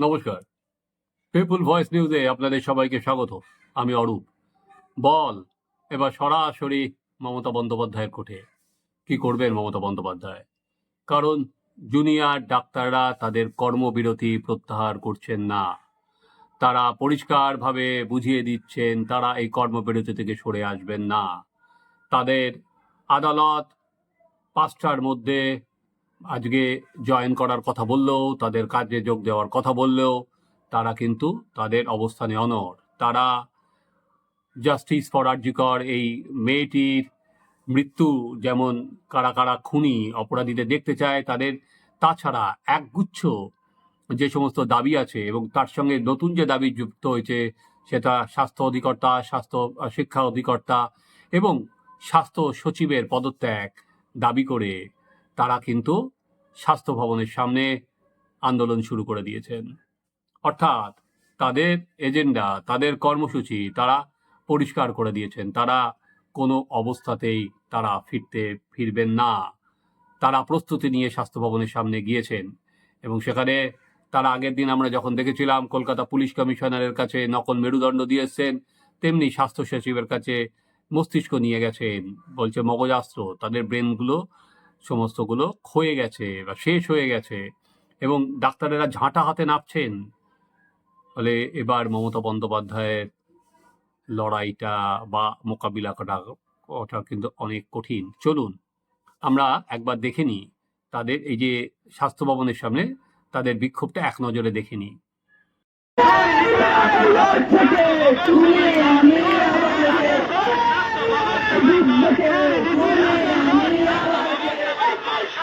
নমস্কার। পিপুল ভয়েস নিউজে আপনাদের সবাইকে স্বাগত। আমি অরূপ। বল, এবার সরাসরি মমতা বন্দ্যোপাধ্যায়ের কোঠে। কি করবেন মমতা বন্দ্যোপাধ্যায়? কারণ জুনিয়র ডাক্তাররা তাদের কর্মবিরতি প্রত্যাহার করছেন না। তারা পরিষ্কারভাবে বুঝিয়ে দিচ্ছেন, তারা এই কর্মবিরতি থেকে সরে আসবেন না। তাদের আদালত পাঁচটার মধ্যে আজকে জয়েন করার কথা বললেও, তাদের কাজে যোগ দেওয়ার কথা বললেও, তারা কিন্তু তাদের অবস্থানে অনর তারা জাস্টিস ফর আর্যিকর এই মেয়েটির মৃত্যু যেমন কারা কারা খুনি অপরাধীদের দেখতে চায়, তাদের তাছাড়া একগুচ্ছ যে সমস্ত দাবি আছে এবং তার সঙ্গে নতুন যে দাবি যুক্ত হয়েছে, সেটা স্বাস্থ্য অধিকর্তা, স্বাস্থ্য, শিক্ষা অধিকর্তা এবং স্বাস্থ্য সচিবের পদত্যাগ দাবি করে তারা কিন্তু স্বাস্থ্য ভবনের সামনে আন্দোলন শুরু করে দিয়েছেন। অর্থাৎ তাদের এজেন্ডা, তাদের কর্মসূচি তারা পরিষ্কার করে দিয়েছেন। তারা কোনো অবস্থাতেই তারা ফিরতে ফিরবেন না। তারা প্রস্তুতি নিয়ে স্বাস্থ্য ভবনের সামনে গিয়েছেন এবং সেখানে তারা আগের দিন আমরা যখন দেখেছিলাম কলকাতা পুলিশ কমিশনারের কাছে নকল মেরুদণ্ড দিয়ে এসছেন, তেমনি স্বাস্থ্য সচিবের কাছে মস্তিষ্ক নিয়ে গেছেন। বলছে মগজাস্ত্র, তাদের ব্রেনগুলো সমস্তগুলো ক্ষয়ে গেছে বা শেষ হয়ে গেছে এবং ডাক্তারেরা ঝাঁটা হাতে নাপছেন। ফলে এবার মমতা বন্দ্যোপাধ্যায়ের লড়াইটা বা মোকাবিলা করা ওটা কিন্তু অনেক কঠিন। চলুন, আমরা একবার দেখে নিই। তাদের এই যে স্বাস্থ্য ভবনের সামনে তাদের বিক্ষোভটা এক নজরে দেখে নিই।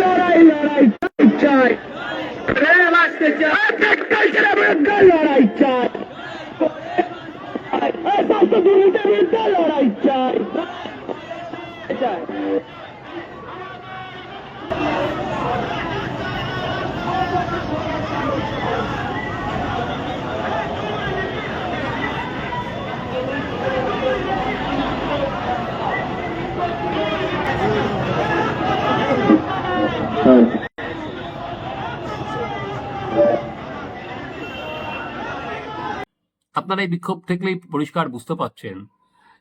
লড়াই লড়াই চাই কালচারের বিরুদ্ধে লড়াই চাই। স্বাস্থ্য দুর্নীতির লড়াই চাই। আপনারা এই বিক্ষোভ থেকেই পরিষ্কার বুঝতে পাচ্ছেন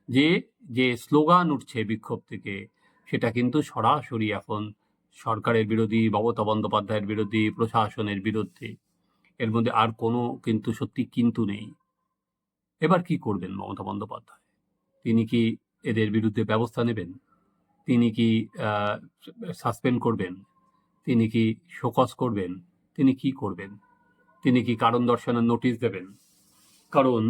যে যে স্লোগান উঠছে বিক্ষোভ থেকে, সেটা কিন্তু সরাসরি এখন সরকারের বিরোধী, মমতা বন্দ্যোপাধ্যায়ের বিরোধী, প্রশাসনের বিরুদ্ধে। এর মধ্যে আর কোনো কিন্তু সত্যি কিন্তু নেই। এবার কি করবেন মমতা বন্দ্যোপাধ্যায়? তিনি কি এদের বিরুদ্ধে ব্যবস্থা নেবেন? তিনি কি সাসপেন্ড করবেন? তিনি কি শোকস করবেন? তিনি কি করবেন? তিনি কি কারণ দর্শানোর নোটিশ দেবেন? কারণ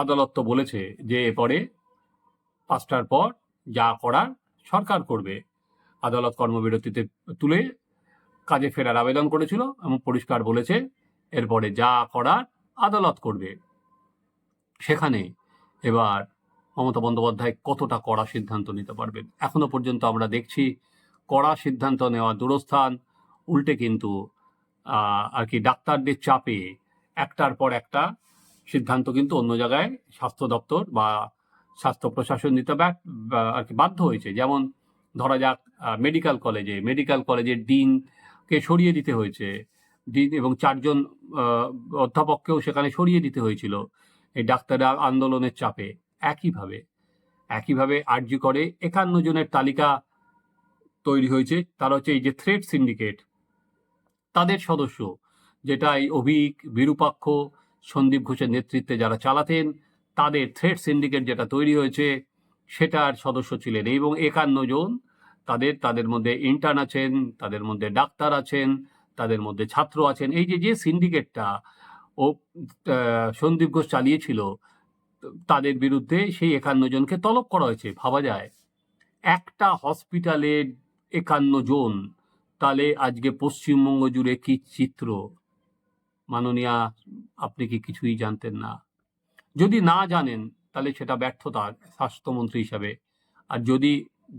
আদালত তো বলেছে যে এরপরে পাঁচটার পর যা করার সরকার করবে। আদালত কর্মবিরতিতে তুলে কাজে ফেরার আবেদন করেছিল এবং পরিষ্কার বলেছে, এরপরে যা করার আদালত করবে। সেখানে এবার মমতা বন্দ্যোপাধ্যায় কতটা কড়া সিদ্ধান্ত নিতে পারবেন? এখনও পর্যন্ত আমরা দেখছি কড়া সিদ্ধান্ত নেওয়া দূরস্থান, উল্টে কিন্তু আর কি ডাক্তারদের চাপে একটার পর একটা সিদ্ধান্ত কিন্তু অন্য জায়গায় স্বাস্থ্য দপ্তর বা স্বাস্থ্য প্রশাসন নিতে আর কি বাধ্য হয়েছে। যেমন ধরা যাক মেডিকেল কলেজে মেডিকেল কলেজের ডিনকে সরিয়ে দিতে হয়েছে। ডিন এবং চারজন অধ্যাপককেও সেখানে সরিয়ে দিতে হয়েছিল এই ডাক্তার আন্দোলনের চাপে। একইভাবে একইভাবে আর্জি করে একান্ন জনের তালিকা তৈরি হয়েছে। তারা হচ্ছে এই যে থ্রেড সিন্ডিকেট তাদের সদস্য, যেটা এই অভিক, বিরূপাক্ষ, সন্দীপ ঘোষের নেতৃত্বে যারা চালাতেন, তাদের থ্রেড সিন্ডিকেট যেটা তৈরি হয়েছে সেটার সদস্য ছিলেন এবং একান্ন জন তাদের তাদের মধ্যে ইন্টার্ন আছেন, তাদের মধ্যে ডাক্তার আছেন, তাদের মধ্যে ছাত্র আছেন। এই যে যে সিন্ডিকেটটা ও সন্দীপ ঘোষ চালিয়েছিল, তাদের বিরুদ্ধে সেই একান্ন জনকে তলব করা হয়েছে। ভাবা যায়, একটা হসপিটালে একান্ন জন, তাহলে আজকে পশ্চিমবঙ্গ জুড়ে কি চিত্র? মাননীয়া, আপনি কি কিছুই জানতেন না? যদি না জানেন তাহলে সেটা ব্যর্থতা স্বাস্থ্যমন্ত্রী হিসাবে। আর যদি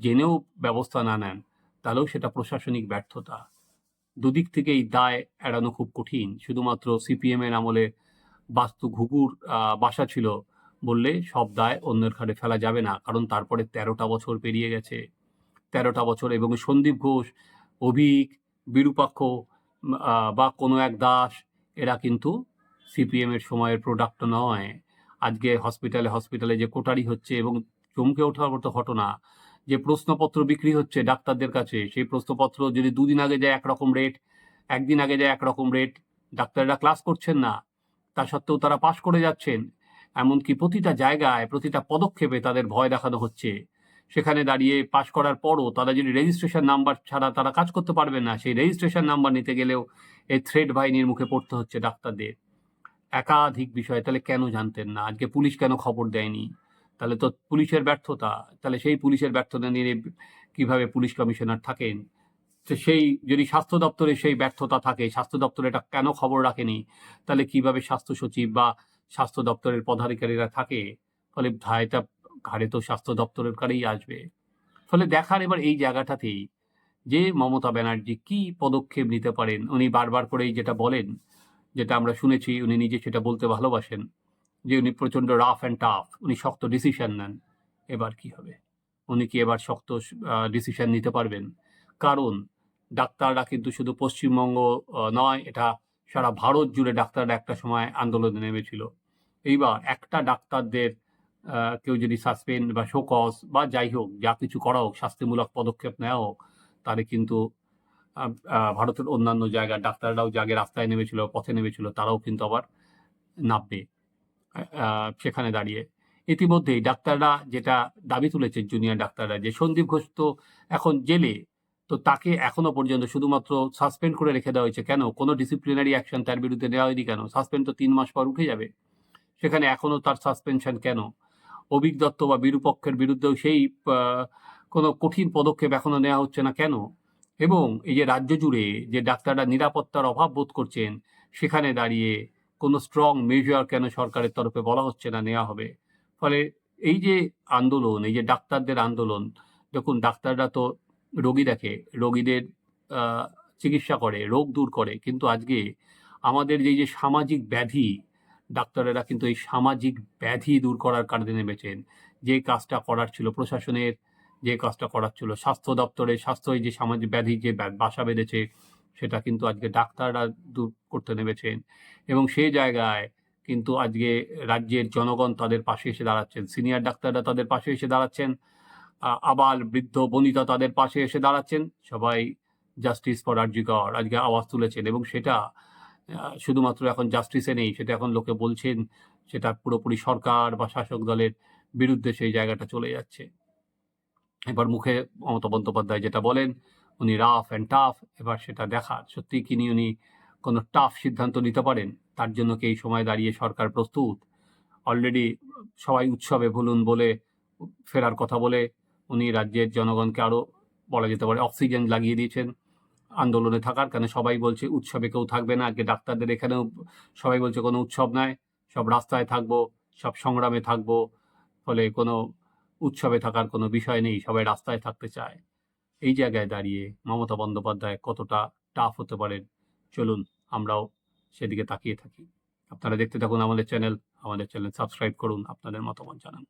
জেনেও ব্যবস্থা না নেন, তাহলেও সেটা প্রশাসনিক ব্যর্থতা। দুদিক থেকে এই দায় এড়ানো খুব কঠিন। শুধুমাত্র সিপিএম এর আমলে বাস্তু ঘুঘুর বাসা ছিল বললে সব দায় অন্যের ঘাড়ে ফেলা যাবে না, কারণ তারপরে তেরোটা বছর পেরিয়ে গেছে। তেরোটা বছর এবং সন্দীপ ঘোষ, অভিক, বিরূপাক্ষ বা কোনো এক দাস, এরা কিন্তু সিপিএম এর সময়ের প্রোডাক্ট নয়। আজকে হসপিটালে হসপিটালে যে কোটারি হচ্ছে এবং চমকে ওঠার মতো ঘটনা, যে প্রশ্নপত্র বিক্রি হচ্ছে ডাক্তারদের কাছে, সেই প্রশ্নপত্র যদি দুদিন আগে যায় একরকম রেট একদিন আগে যায় একরকম রেট ডাক্তাররা ক্লাস করছেন না, তা সত্ত্বেও তারা পাশ করে যাচ্ছেন, এমনকি প্রতিটা জায়গায় প্রতিটা পদক্ষেপে তাদের ভয় দেখানো হচ্ছে। সেখানে দাঁড়িয়ে পাশ করার পরও তারা যদি রেজিস্ট্রেশন নাম্বার ছাড়া তারা কাজ করতে পারবে না, সেই রেজিস্ট্রেশন নাম্বার নিতে গেলেও এই থ্রেড বাহিনীর মুখে পড়তে হচ্ছে ডাক্তারদের। একাধিক বিষয়, তাহলে কেন জানতেন না? আজকে পুলিশ কেন খবর দেয়নি? তাহলে তো পুলিশের ব্যর্থতা। তাহলে সেই পুলিশের ব্যর্থতা নিয়ে কীভাবে পুলিশ কমিশনার থাকেন? সেই যদি স্বাস্থ্য দপ্তরে সেই ব্যর্থতা থাকে, স্বাস্থ্য দপ্তর এটা কেন খবর রাখেনি? তাহলে কীভাবে স্বাস্থ্য সচিব বা স্বাস্থ্য দপ্তরের পদাধিকারীরা থাকে? ফলে ধায়টা ঘাড়ে তো স্বাস্থ্য দপ্তরের কারেই আসবে। ফলে দেখার এবার এই জায়গাটাতেই যে মমতা ব্যানার্জি কি পদক্ষেপ নিতে পারেন? উনি বারবার করেই যেটা বলেন যেটা আমরা শুনেছি, উনি নিজে সেটা বলতে ভালোবাসেন, যে উনি প্রচণ্ড রাফ অ্যান্ড টাফ উনি শক্ত ডিসিশন নেন, এবার কি হবে? উনি কি এবার শক্ত ডিসিশন নিতে পারবেন? কারণ ডাক্তাররা কিন্তু শুধু পশ্চিমবঙ্গ নয়, এটা সারা ভারত জুড়ে ডাক্তাররা একটা সময় আন্দোলনে নেমেছিল। এইবার একটা ডাক্তারদের কেউ যদি সাসপেন্ড বা শোকস বা যাই হোক, যা কিছু করা হোক, শাস্তিমূলক পদক্ষেপ নেওয়া হোক, তাহলে কিন্তু ভারতের অন্যান্য জায়গার ডাক্তাররাও জাগে রাস্তায় নেমেছিল, পথে নেমেছিল, তারাও কিন্তু আবার নামবে সেখানে দাঁড়িয়ে। ইতিমধ্যেই ডাক্তাররা যেটা দাবি তুলেছে জুনিয়র ডাক্তাররা, যে সন্দীপ ঘোষ তো এখন জেলে, তো তাকে এখনও পর্যন্ত শুধুমাত্র সাসপেন্ড করে রেখে দেওয়া হয়েছে। কেন? কোনো ডিসিপ্লিনারি অ্যাকশন তার বিরুদ্ধে নেওয়া হয়নি কেন? সাসপেন্ড তো তিন মাস পর উঠে যাবে। সেখানে এখনও তার সাসপেনশন কেন? অভিক দত্ত বা বিরুপক্ষের বিরুদ্ধেও সেই কোনো কঠিন পদক্ষেপ এখনও নেওয়া হচ্ছে না কেন? এবং এই যে রাজ্য জুড়ে যে ডাক্তাররা নিরাপত্তার অভাব বোধ করছেন, সেখানে দাঁড়িয়ে কোনো স্ট্রং মেজার কেন সরকারের তরফে বলা হচ্ছে না, নেওয়া হবে। ফলে এই যে আন্দোলন, এই যে ডাক্তারদের আন্দোলন দেখুন ডাক্তাররা তো রোগী দেখে, রোগীদের চিকিৎসা করে, রোগ দূর করে, কিন্তু আজকে আমাদের যে যে সামাজিক ব্যাধি, ডাক্তারেরা কিন্তু এই সামাজিক ব্যাধি দূর করার কাজে নেমেছেন। যে কাজটা করার ছিল প্রশাসনের যে কাজটা করার ছিল, স্বাস্থ্য দপ্তরে স্বাস্থ্য যে সামাজিক ব্যাধি যে বাসা বেঁধেছে, সেটা কিন্তু আজকে ডাক্তাররা দূর করতে নেমেছেন। এবং সেই জায়গায় কিন্তু আজকে রাজ্যের জনগণ তাদের পাশে এসে দাঁড়াচ্ছেন। সিনিয়র ডাক্তাররা তাদের পাশে এসে দাঁড়াচ্ছেন। আবাল বৃদ্ধ বনিতা তাদের পাশে এসে দাঁড়াচ্ছেন। সবাই জাস্টিস ফর আরজিকর আজকে আওয়াজ তুলেছেন এবং সেটা শুধুমাত্র এখন জাস্টিসে নেই, সেটা এখন লোকে বলছেন, সেটা পুরোপুরি সরকার বা শাসক দলের বিরুদ্ধে সেই জায়গাটা চলে যাচ্ছে। এবার মুখে মমতা বন্দ্যোপাধ্যায় যেটা বলেন, উনি রাফ অ্যান্ড টাফ এবার সেটা দেখার সত্যি কি নি উনি কোনো টাফ সিদ্ধান্ত নিতে পারেন? তার জন্য কি এই সময় দাঁড়িয়ে সরকার প্রস্তুত? অলরেডি সবাই উৎসবে ভুলুন বলে, ফেরার কথা বলে উনি রাজ্যের জনগণকে আরও বলা যেতে পারে অক্সিজেন লাগিয়ে দিয়েছেন আন্দোলনে থাকার। কারণে সবাই বলছে উৎসবে কেউ থাকবে না আজকে ডাক্তারদের এখানেও সবাই বলছে কোনো উৎসব নয় সব রাস্তায় থাকব, সব সংগ্রামে থাকব, ফলে কোনো উৎসবে থাকার কোনো বিষয় নেই, সবাই রাস্তায় থাকতে চায়। এই জায়গায় দাঁড়িয়ে মমতা বন্দ্যোপাধ্যায় কতটা টাফ হতে পারেন, চলুন আমরাও সেদিকে তাকিয়ে থাকি। আপনারা দেখতে থাকুন আমাদের চ্যানেল আমাদের চ্যানেল সাবস্ক্রাইব করুন, আপনাদের মতামত জানান।